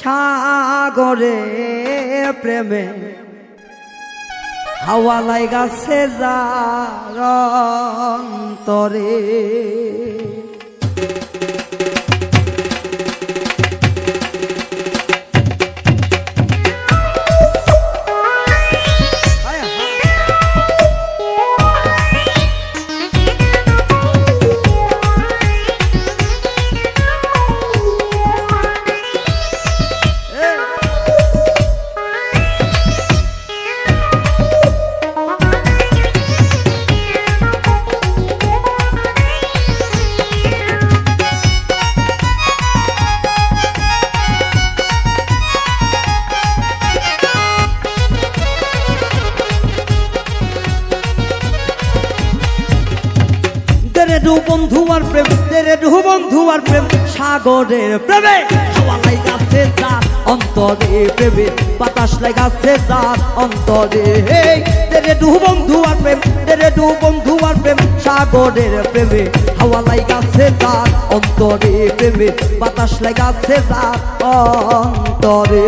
সাগরে প্রেমে। হাওয়া লাইগাছে যার অন্তরে আর প্রেম, তেরে ডু বন্ধু আর প্রেম, সাগরের প্রেমে। হাওয়া লাগাছে যার অন্তরে প্রেমে। বাতাস লাগাছে যার অন্তরে। তেরে ডু বন্ধু আর প্রেম, তেরে ডু বন্ধু আর প্রেম, সাগরের প্রেমে। হাওয়া লাগাছে যার অন্তরে প্রেমে। বাতাস লাগাছে যার অন্তরে।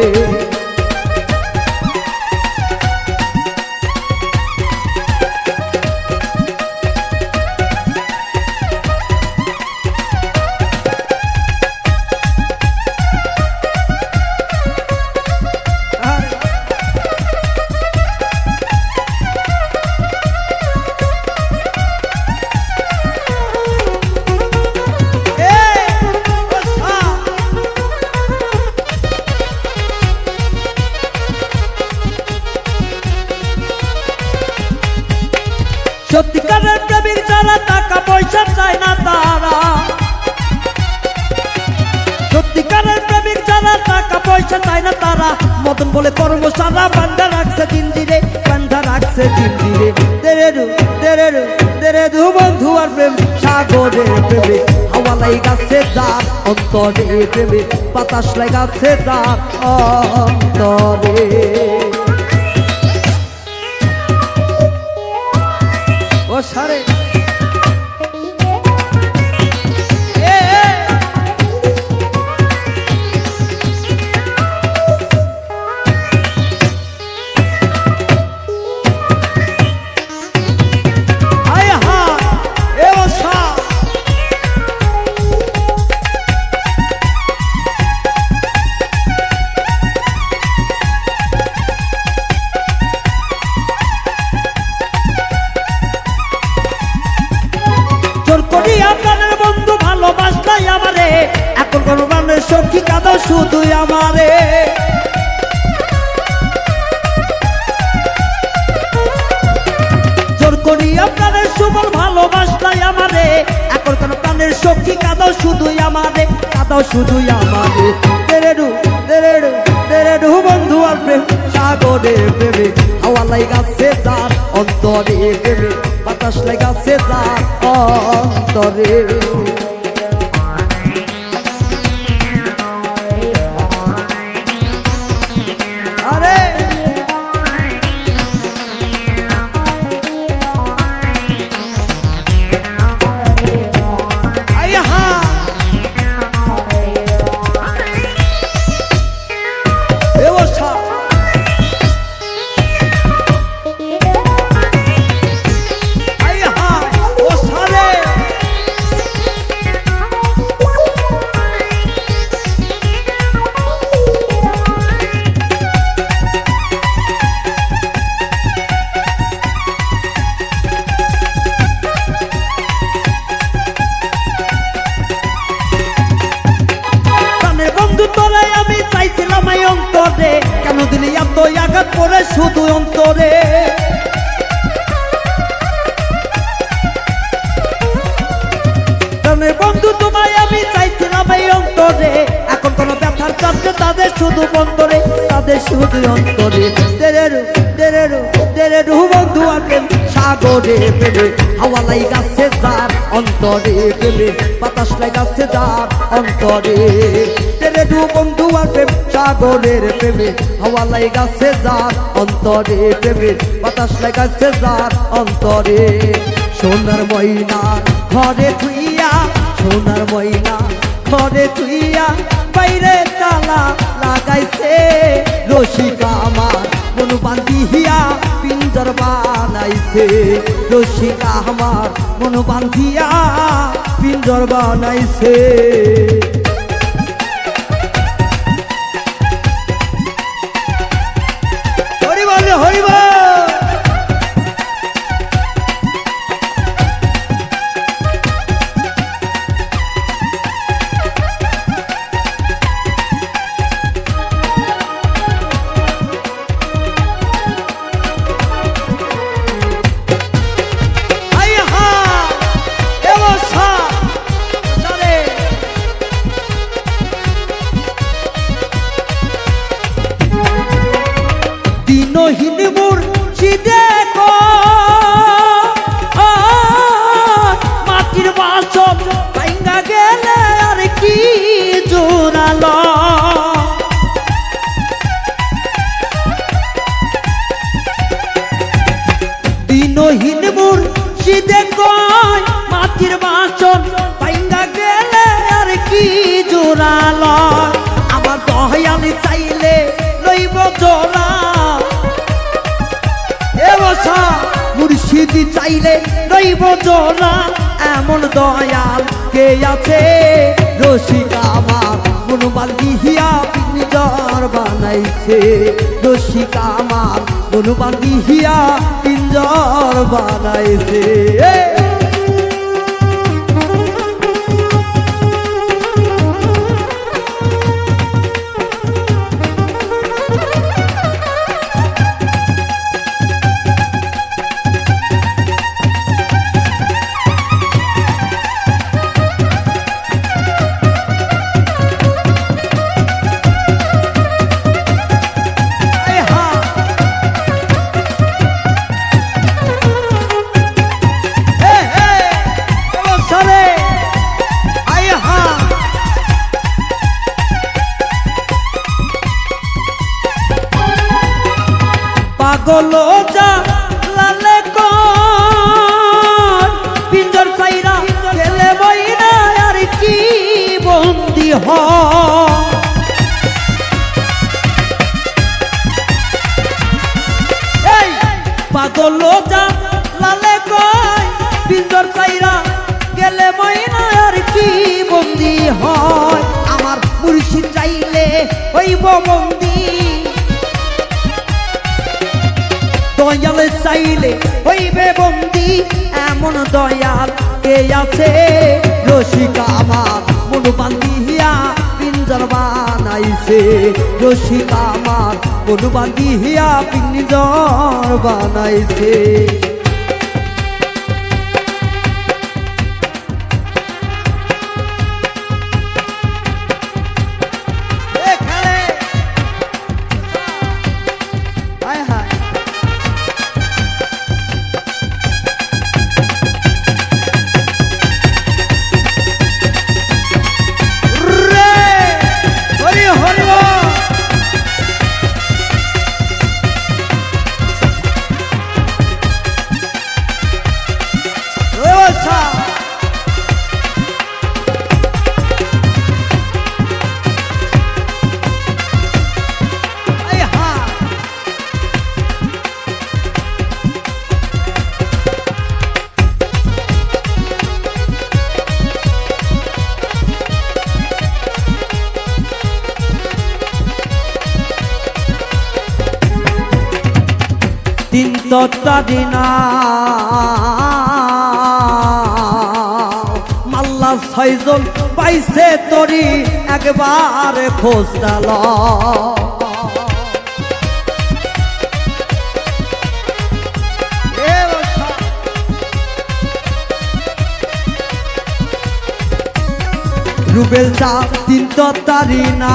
মদন বলে কর্মশালা বান্ধা রাখছে দিন দিরে বান্ধা রাখছে দিন দিরে তেরে রু তেরে রু তেরে দু বন্ধু আর প্রেম সাগরের প্রেমে, হাওয়া লাগাছে যার অন্তরে প্রেমে, বাতাস লাগাছে যার অন্তরে। ও সারে। সখী কাঁদো শুধু আমারে কাঁদো শুধুই আমারে তেরে ডু তেরে বন্ধু আর প্রেম, সাগরে প্রেমে। হাওয়া লাগাছে তার অন্তরে প্রেমে, বাতাস লাগাছে তার অন্তরে। অন্তরে কেন দিলি এত আঘাত করে শুধু অন্তরে। বন্ধু তোমায় আমি চাইছিলাম এই অন্তরে। এখন কোন ব্যথার তাদের শুধু বন্তরে তাদের শুধু অন্তরে। দেরেরু দেরেরু দেরেরু বন্ধু আছেন সাগরে প্রেমে হাওয়া লাগাছে যার অন্তরে প্রেমে বাতাস লাগাছে যার অন্তরে। তেরে দু বন্ধু প্রেম সাগরের প্রেমে হাওয়া লাগাছে যার অন্তরে প্রেমে বাতাস লাগাছে যার অন্তরে। সোনার ময়না ঘরে থুইয়া, সোনার ময়না ঘরে থুইয়া বাইরে তালা লাগাইছে। রসিকা আমার মন বান্ধিয়া পিঞ্জর বানাইছে। রসিকা আমার মন বান্ধিয়া পিঞ্জর বানাইছে। মুর্শিদে জোড়া এমন দয়াল কে আছে? রসিকা আমার মনোবাল দিহিয়া পিঞ্জর বানাইছে। রসিকা আমার মনোবাল দিহিয়া পিঞ্জর বানাইছে। পাগল যা লালে পিঞ্জর চাইরা গেলে বইনা আর কি বন্দি হ। পাগল যা লালে কয় পিঞ্জর চাইরা গেলে ময়না আর কি বন্দি হয়। আমার মুর্শিদ চাইলে হইব বন্দি। দয়াল চাইলে হইবে বন্দি, এমন দয়াল কে আছে? রসিকা আমার মন বান্ধিয়া পিঞ্জর বানাইছে। রসিকা আমার মন বান্ধিয়া পিঞ্জর বানাইছে। তিন না মাল্লা ছয়জন পাইছে তরি, একবার খোঁজ ডাল রুবেল চা তিন তত্তারি না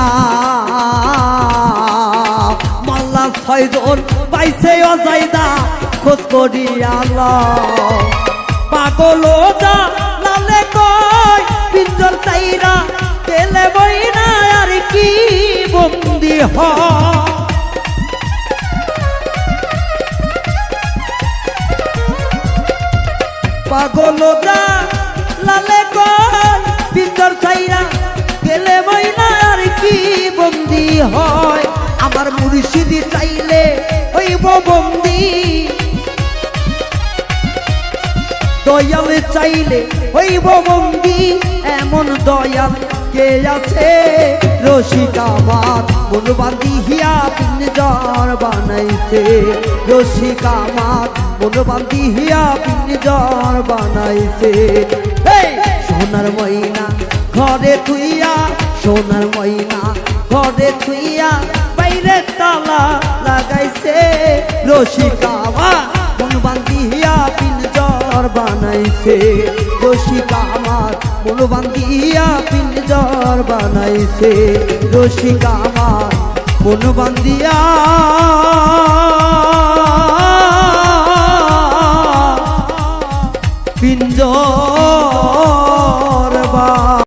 মাল্লা ছয়জন পাইছে অজাইদা, খোঁজ করিয়াল পাগল যা লালে কয় পিঞ্জর চাইরা গেলে বইনা, আর কি বন্দি হয় পাগলরা লালে কয় পিতর ছাইরা গেলে ময়না আর কি বন্দি হয়। আমার মুর্শিদি হইব বন্দি। দয়ালে চাইলে হইব বন্দি। এমন দয়াল কে আছে? রসিকাবাদ মন বান্ধিয়া পিঞ্জর বানাইছে। রসিকামাত মন বান্ধিয়া পিঞ্জর বানাইছে। সোনার ময়না ঘরে তুইয়া সোনার ময়না ঘরে বাইরে তালা লাগাইছে রসিকামা মন বান্ধিয়া পিঞ্জর বানাইছে। রসিকা আমার মন বান্ধিয়া পিঞ্জর বানাইছে। রসিকামার মন বান্ধিয়া